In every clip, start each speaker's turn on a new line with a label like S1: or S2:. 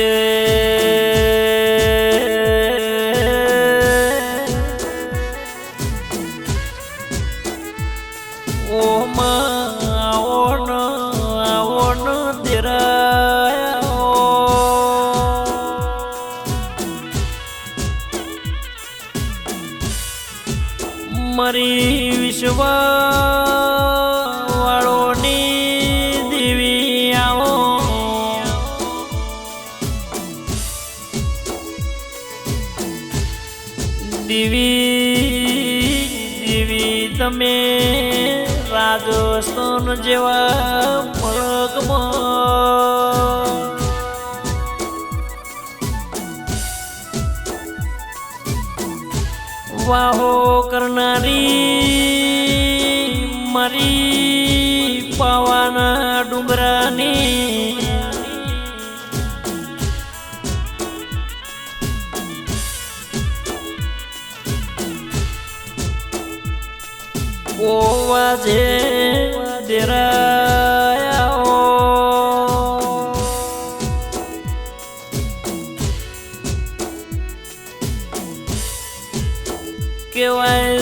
S1: કે દેવી દીવી તમે રાજસ્થાન જેવા મળકમાં વાહો કરનારી મારી પાવાના ડુંગરાની ઓવા જે દેરાયા કેવાય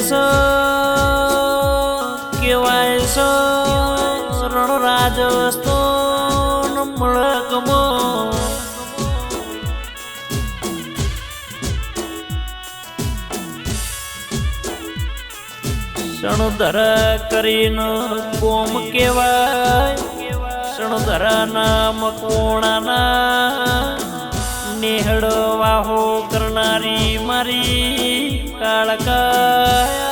S1: શણધર કરીને કોમ કેવાય શણધરાના મકવણાના નેહડ વાહો કરનારી મારી કાળકાયા.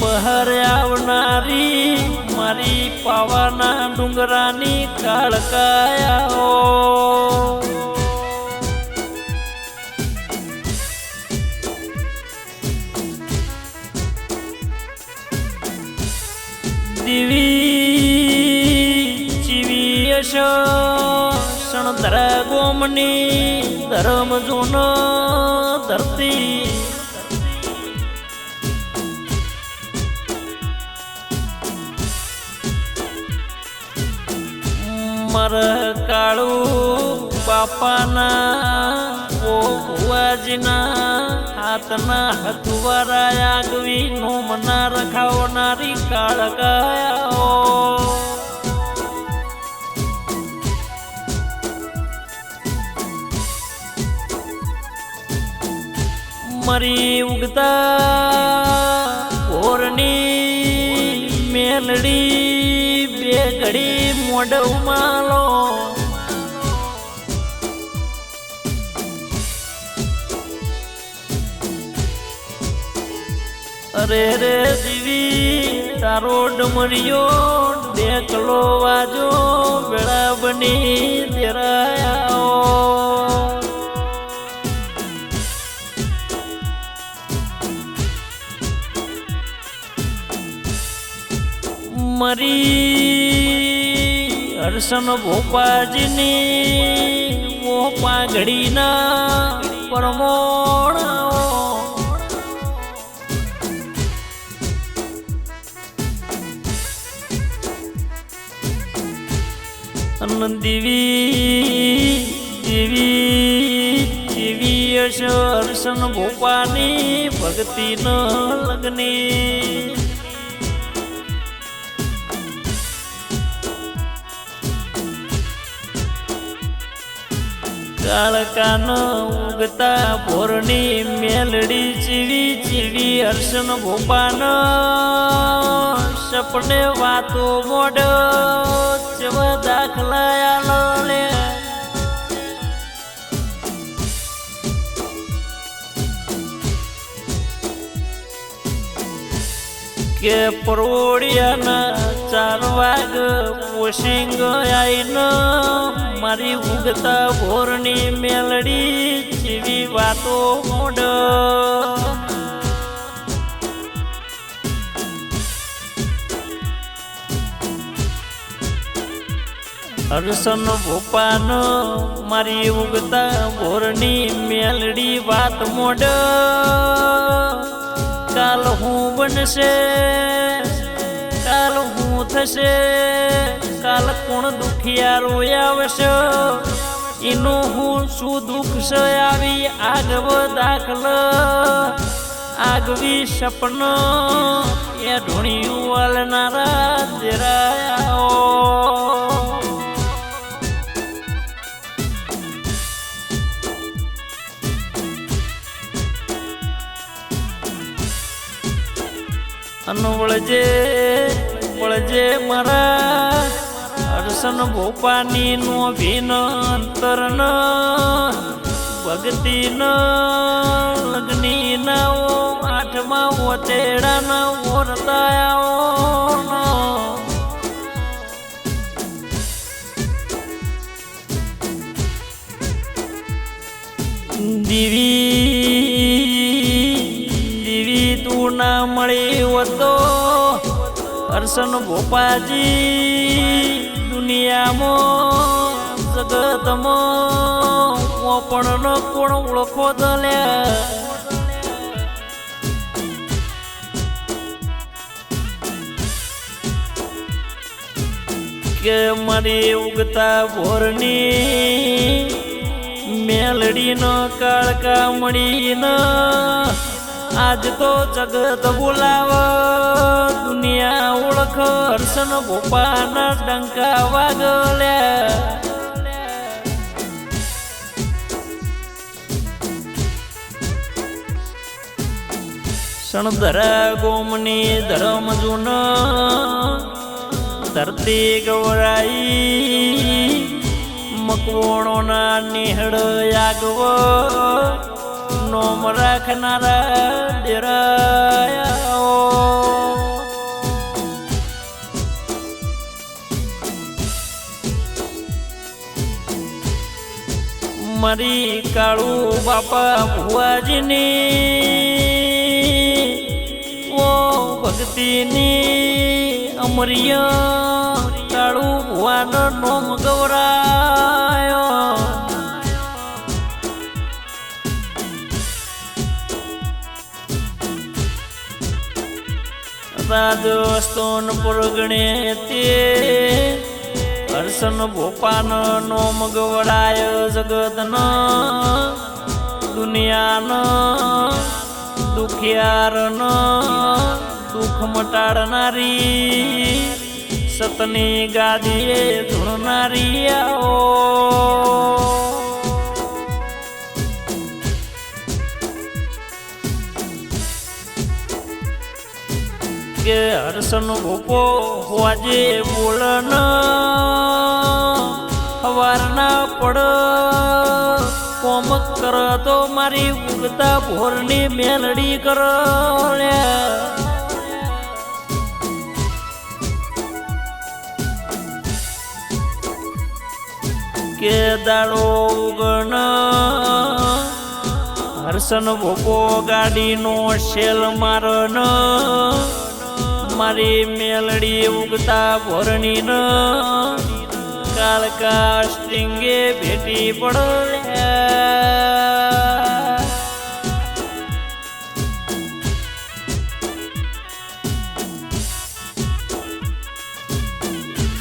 S1: બહાર આવનારી મારી પાવાના ડુંગરાની કાળકાયા દીવી ચીવી યશ શણધર ગોમની ધર્મ જૂન ધરતી મર કાળું બાપાના ઓવાજના હાથના હથવારા આગવી નોમના રખાવનારી કાળ ગયા. મરી ઉગતા ઓરની મેલડી બે ઘડી મોઢ માલો અરે રે દીવી તારો ડમરિયો દેખલો વાજો વેળા બની દેરાયા મરી હર્ષન ભોપાજીની ઓ પાઘડીના પરમોણાઓ. દેવી દેવી દેવી હર્ષ હર્ષણ ભોપાની ભક્તિ ન લગ્ની કાળકાનો ઉગતા ભોરની મેલડી ચીવી ચીવી હર્ષન ભોપાન સપને વાતો મોઢ ચવ દાખલા લે. કે પરોડિયાના ચાર વાગ પોશિંગ આઈન, મારી ઉગતા ભોરની મેલડી જેવી વાતો મોડ હરસન ભોપાનો મારી ઉગતા ભોરની મેલડી વાત મોડ કાલ હું બનશે હું થશે? કાલ કોણ દુખિયારો આવશે? એનું હું શું દુઃખ છે? આવી આગવ દાખલ. આગવી સપન. એ ઢોણિયું વાલનારા જરાયા અન વળજે વળજે મારા અરસન ભોપાની નો ભીન અંતર ન ભગતી ન લગ્ની ના ઓ આઠમા ઓતેડા ન ઓરતાયા દીવી દીવી તું ના મળી હોતો. હર્ષન ભોપાજી દુનિયામાં, જગતમાં પણ ન કોણ ઓળખો દલ્યા કે મારી ઉગતા ભોરની મેલડી નો કાળકા મળી ન આજ તો જગત બોલાવ દુનિયા ઓળખ, હર્ષન ગોપાના ડંકા વાગલ્યા શણધરા ગોમની ધરમ જૂન, ધરતી ગવરાઈ, મકવોણોના નિહળ યાગવ. નોમ રાખનારા ડેરાયાઓ મારી કાળુ બાપા ભુવાજીની ઓ ભક્તિની અમરિય કાળુ ભુવાનો નોમ ગૌરાયો રાજસ્થાન પુરગણે તે હર્ષન ભોપાન નોમ ગવડાય જગતન દુનિયાન દુખિયારન દુઃખ મટાડનારી સતની ગાદીએ ધૂણનારી આવો. કે હર્ષન ગોપો હોજે બોલન હવારના પડ, કોમ કર તો મારી ઉગતા ભોરની મેલડી કર કે દાડો ઉગણ હર્ષન ભોપો ગાડીનો શેલ મારન મારી મેલડી ઉગતા ભોરણી ન કાળકા સ્ટ્રિંગે ભેટી પડ્યા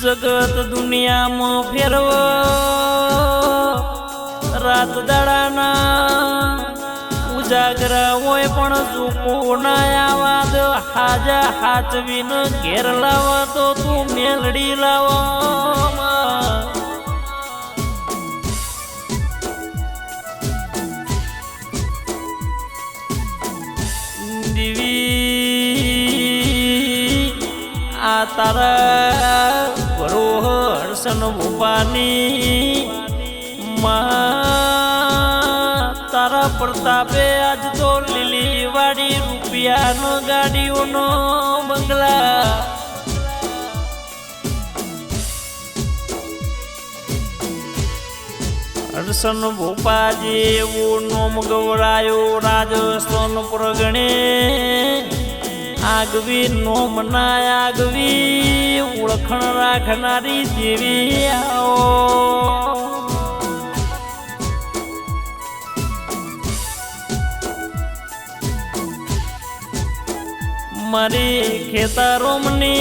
S1: જગત દુનિયામાં ફેરવો. રાત દાડાના ઉજાગરા હોય પણ ચૂકો ના દો હાજા હાચવીન ઘેર લાવા તો તું મેલડી લાવા દીવી, આ તારા વરો હર્ષન ભૂપાની માં પ્રતાપે આજ તો લીલી વાડી રૂપિયાનો ગાડીઓનો બંગલા. હર્ષન ભોપાજી એવું નોમ ગવરાયો રાજસ્થાન પ્રગણે. આગવી નોમ ના આગવી ઓળખણ રાખનારી દેવી આવો. મારી ખેતારોમની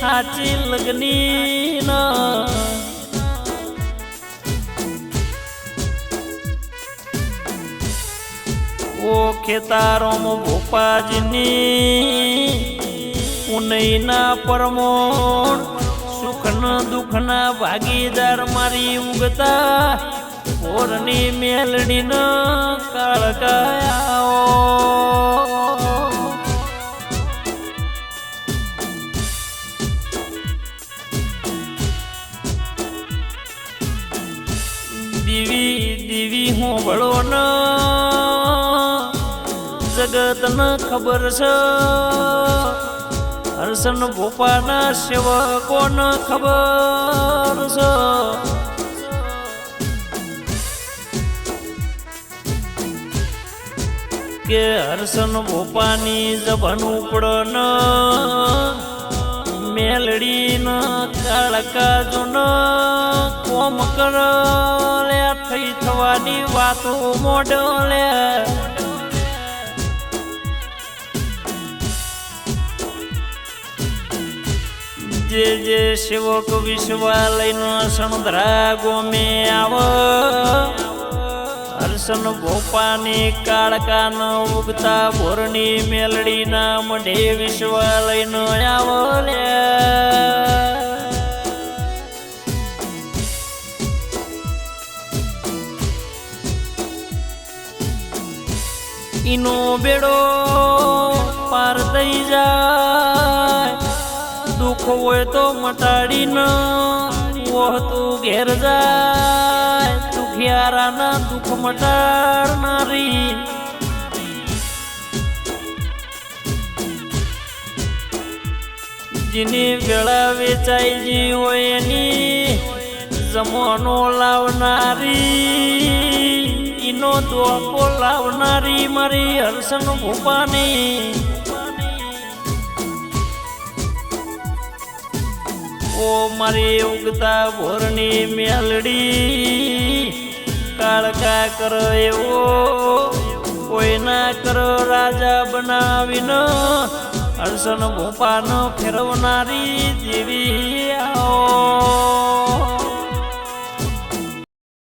S1: સાચી લગની ઓ ખેતારોમ ભોપાજની ઉનૈના પરમોણ સુખના દુઃખના ભાગીદાર મારી ઉગતા ઓરની મેલડીના કાળકાયાઓ ભળો ન જગત ન ખબર છે. હર્ષન ભોપાના સેવકો ન ખબર છે. કે હર્ષન ભોપાની જબન ઉપડો ન મેલડી ન કાળકા જુન કોમ કર લે થઈ વાતો મોઢ જે જે સેવક વિશ્વાલયનો સણધરા ગોમે આવ. હર્ષન ભોપાની કાળકાનો ઉગતા ભોરની મેલડીના મઢે વિશ્વાલયનો આવ લે. ઈનો બેડો પાર થઈ જાય. દુઃખ હોય તો મટાડીને તું ઘેર જાય. દુખિયારાના દુઃખ મટાડનારી. જેની વેળા વેચાઈ જી હોય એની, જમવાનો લાવનારી. ઈનો દોકો લાવનારી મારી હર્ષન ભૂપાની. ઓ મારી ઉગતા ભોરની મેલડી કાળકા કરો એવો કોઈ ના કરો રાજા બનાવીને હર્ષન ભોપાનો ફેરવનારી